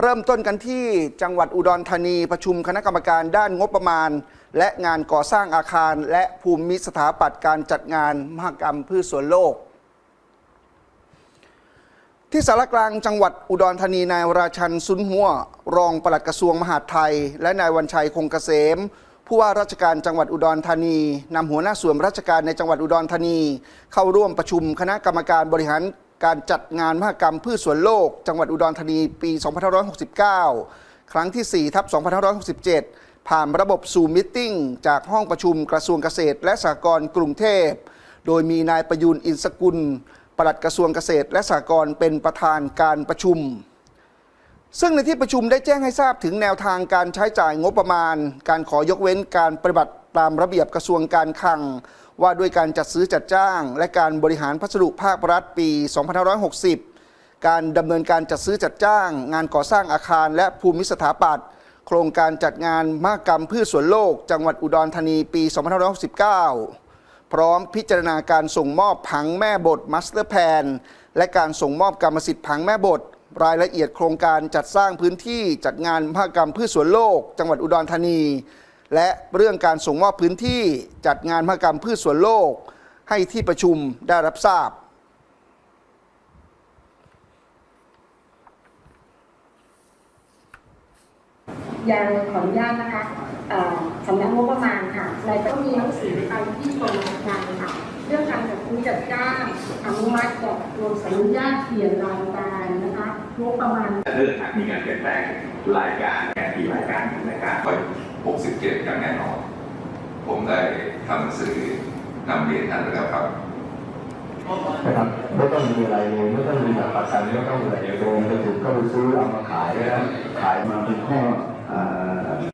เริ่มต้นกันที่จังหวัดอุดรธานีประชุมคณะกรรมการด้านงบประมาณ และงานก่อสร้างอาคาร และภูมิสถาปัตย์การจัดงานมหกรรมพืชสวนโลก ที่สารกลางจังหวัดอุดรธานีนายราชันซุนหัว รองปลัดกระทรวงมหาดไทย และนายวันชัยคงเกษมผู้ว่าราชการจังหวัดอุดรธานีนำหัวหน้าส่วนราชการในจังหวัดอุดรธานี เข้าร่วมประชุมคณะกรรมการบริหาร การจัดงานมหกรรมพืชสวนโลก จังหวัดอุดรธานีปี 2569 ครั้งที่ 4 ทับ 2567 ผ่านระบบซูมมิทติ้งจากห้องประชุมกระทรวงเกษตร และสหกรณ์กรุงเทพ โดยมีนายประยุนอินสกุลปลัดกระทรวงเกษตร และสหกรณ์เป็นประธานการประชุม ซึ่งในที่ประชุมได้แจ้งให้ทราบถึงแนวทางการใช้จ่ายงบประมาณ การขอยกเว้นการปฏิบัติตามระเบียบกระทรวงการคลัง ว่าด้วยการจัดซื้อจัดจ้าง และการบริหารพัสดุภาครัฐปี 2560 การดำเนินการจัดซื้อจัดจ้าง งานก่อสร้างอาคาร และภูมิสถาปัตย์โครงการจัดงานมหกรรมพืชสวนโลก จังหวัดอุดรธานีปี 2569 พร้อมพิจารณาการส่งมอบผังแม่บทมาสเตอร์แพนและการส่งมอบกรรมสิทธิ์ผังแม่บท รายละเอียดโครงการจัดสร้างพื้นที่จัดงานมหกรรมพืชสวนโลก จังหวัดอุดรธานี และเรื่องการส่งมอบพื้นที่จัดงานมหกรรมพืชสวนโลก ให้ที่ประชุมได้รับทราบ ยังขออนุญาตนะคะเอ่อสำนักงบประมาณค่ะเราต้องมีหนังสือไปที่กรมราชการค่ะ เรื่องการจัดซื้อจัดจ้างอนุมัติกับรวมอนุญาตเปลี่ยนรายการนะคะงบประมาณ เรื่องหากมีการเปลี่ยนแปลงรายการแก่กี่รายการรายการไป 67อย่างแน่นอน ผมได้ทำหนังสือนำเรียนท่านไปแล้วครับนะครับไม่ต้องมีอะไรเลยไม่ต้องมีหลักประกันไม่ต้องอะไรเลยโดนไปถึงก็ไปซื้อเอามาขายแล้วขายมาเป็นข้ออ่อ